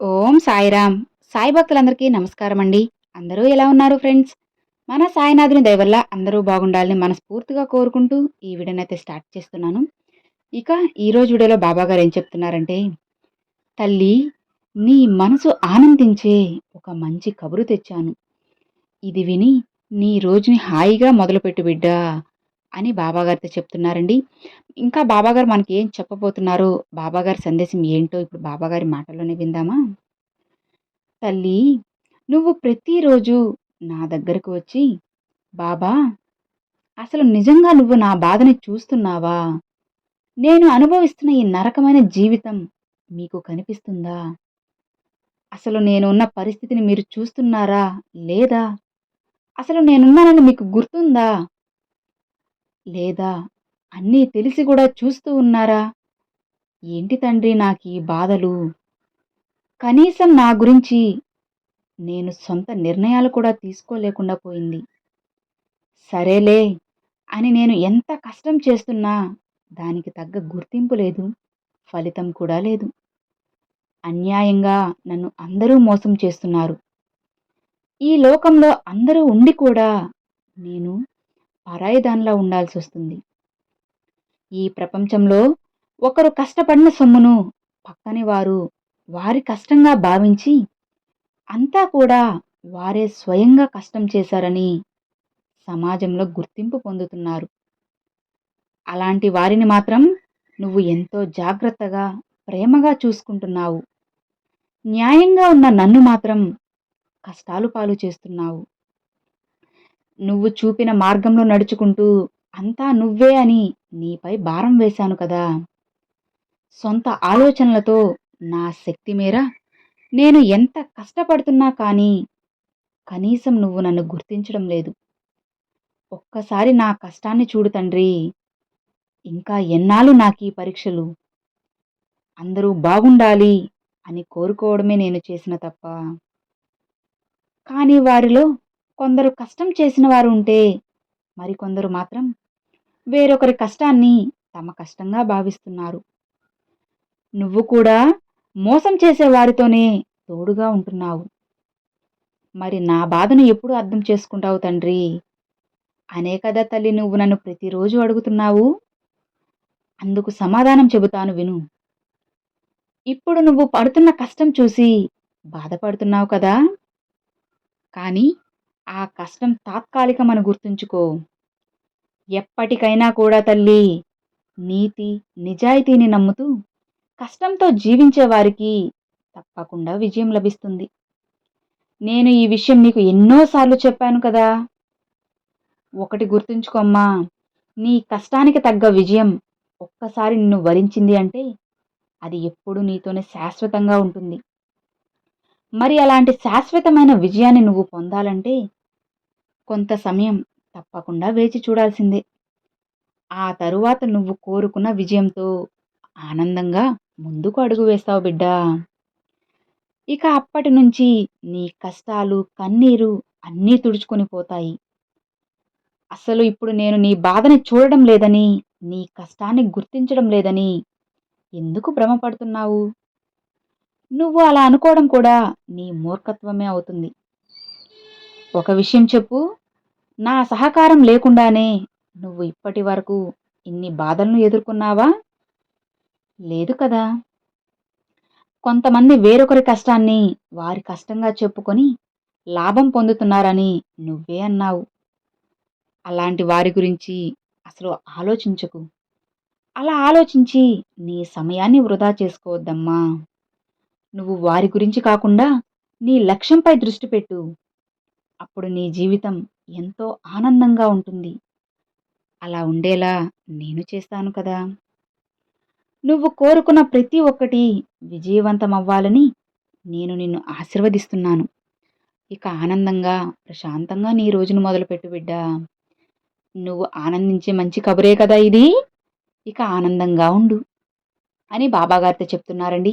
ఓం సాయిరామ్. సాయి భక్తులందరికీ నమస్కారం అండి అందరూ ఎలా ఉన్నారు ఫ్రెండ్స్? మన సాయినాథుని దయవల్ల అందరూ బాగుండాలని మనస్ఫూర్తిగా కోరుకుంటూ ఈ వీడియోనైతే స్టార్ట్ చేస్తున్నాను. ఇక ఈరోజు వీడియోలో బాబాగారు ఏం చెప్తున్నారంటే తల్లి నీ మనసు ఆనందించే ఒక మంచి కబురు తెచ్చాను. ఇది విని నీ రోజుని హాయిగా మొదలుపెట్టు బిడ్డా. అని బాబాగారితో చెప్తున్నారండి. ఇంకా బాబాగారు మనకి ఏం చెప్పబోతున్నారు? బాబాగారి సందేశం ఏంటో ఇప్పుడు బాబాగారి మాటలోనే విందామా? తల్లి నువ్వు ప్రతిరోజు నా దగ్గరకు వచ్చి బాబా అసలు నిజంగా నువ్వు నా బాధని చూస్తున్నావా? నేను అనుభవిస్తున్న ఈ నరకమైన జీవితం మీకు కనిపిస్తుందా? అసలు నేనున్న పరిస్థితిని మీరు చూస్తున్నారా లేదా? అసలు నేనున్నానని మీకు గుర్తుందా? లేదా అన్నీ తెలిసి కూడా చూస్తూ ఉన్నారా? ఏంటి తండ్రి నాకు ఈ బాధలు? కనీసం నా గురించి నేను సొంత నిర్ణయాలు కూడా తీసుకోలేకుండా పోయింది. సరేలే అని నేను ఎంత కష్టం చేస్తున్నా దానికి తగ్గ గుర్తింపు లేదు ఫలితం కూడా లేదు. అన్యాయంగా నన్ను అందరూ మోసం చేస్తున్నారు. ఈ లోకంలో అందరూ ఉండి కూడా నేను పరాయిదానిలా ఉండాల్సి వస్తుంది ఈ ప్రపంచంలో ఒకరు కష్టపడిన సొమ్మును పక్కని వారు వారి కష్టంగా భావించి అంతా కూడా వారే స్వయంగా కష్టం చేశారని సమాజంలో గుర్తింపు పొందుతున్నారు. అలాంటి వారిని మాత్రం నువ్వు ఎంతో జాగ్రత్తగా ప్రేమగా చూసుకుంటున్నావు. న్యాయంగా ఉన్న నన్ను మాత్రం కష్టాలు పాలు చేస్తున్నావు. నువ్వు చూపిన మార్గంలో నడుచుకుంటూ అంతా నువ్వే అని నీపై భారం వేశాను కదా. సొంత ఆలోచనలతో నా శక్తి మేర నేను ఎంత కష్టపడుతున్నా కానీ కనీసం నువ్వు నన్ను గుర్తించడం లేదు. ఒక్కసారి నా కష్టాన్ని చూడు తండ్రి. ఇంకా ఎన్నాళ్ళు నాకు ఈ పరీక్షలు? అందరూ బాగుండాలి అని కోరుకోవడమే నేను చేసిన తప్ప. కానీ వారిలో కొందరు కష్టం చేసిన వారు ఉంటే మరికొందరు మాత్రం వేరొకరి కష్టాన్ని తమ కష్టంగా భావిస్తున్నారు. నువ్వు కూడా మోసం చేసేవారితోనే తోడుగా ఉంటున్నావు. మరి నా బాధను ఎప్పుడు అర్థం చేసుకుంటావు తండ్రి? అనే కదా తల్లి నువ్వు నన్ను ప్రతిరోజు అడుగుతున్నావు. అందుకు సమాధానం చెబుతాను విను. ఇప్పుడు నువ్వు పడుతున్న కష్టం చూసి బాధపడుతున్నావు కదా? కానీ ఆ కష్టం తాత్కాలికమని గుర్తుంచుకో. ఎప్పటికైనా కూడా తల్లి నీతి నిజాయితీని నమ్ముతూ కష్టంతో జీవించే వారికి తప్పకుండా విజయం లభిస్తుంది. నేను ఈ విషయం నీకు ఎన్నోసార్లు చెప్పాను కదా. ఒకటి గుర్తుంచుకోమ్మా నీ కష్టానికి తగ్గ విజయం ఒక్కసారి నిన్ను వరించింది అంటే అది ఎప్పుడు నీతోనే శాశ్వతంగా ఉంటుంది. మరి అలాంటి శాశ్వతమైన విజయాన్ని నువ్వు పొందాలంటే కొంత సమయం తప్పకుండా వేచి చూడాల్సిందే. ఆ తరువాత నువ్వు కోరుకున్న విజయంతో ఆనందంగా ముందుకు అడుగు వేస్తావు బిడ్డా. ఇక అప్పటి నుంచి నీ కష్టాలు కన్నీరు అన్నీ తుడుచుకొని పోతాయి. అసలు ఇప్పుడు నేను నీ బాధని చూడడం లేదని నీ కష్టాన్ని గుర్తించడం లేదని ఎందుకు భ్రమపడుతున్నావు? నువ్వు అలా అనుకోవడం కూడా నీ మూర్ఖత్వమే అవుతుంది. ఒక విషయం చెప్పు నా సహకారం లేకుండానే నువ్వు ఇప్పటి వరకు ఇన్ని బాధలను ఎదుర్కొన్నావా? లేదు కదా. కొంతమంది వేరొకరి కష్టాన్ని వారి కష్టంగా చెప్పుకొని లాభం పొందుతున్నారని నువ్వే అన్నావు. అలాంటి వారి గురించి అసలు ఆలోచించకు. అలా ఆలోచించి నీ సమయాన్ని వృధా చేసుకోవద్దమ్మా. నువ్వు వారి గురించి కాకుండా నీ లక్ష్యంపై దృష్టి పెట్టు. అప్పుడు నీ జీవితం ఎంతో ఆనందంగా ఉంటుంది. అలా ఉండేలా నేను చేస్తాను కదా. నువ్వు కోరుకున్న ప్రతి ఒక్కటి విజయవంతం అవ్వాలని నేను నిన్ను ఆశీర్వదిస్తున్నాను. ఇక ఆనందంగా ప్రశాంతంగా నీ రోజును మొదలుపెట్టు బిడ్డా. నువ్వు ఆనందించే మంచి కబురే కదా ఇది. ఇక ఆనందంగా ఉండు అని బాబాగారితో చెప్తున్నారండి.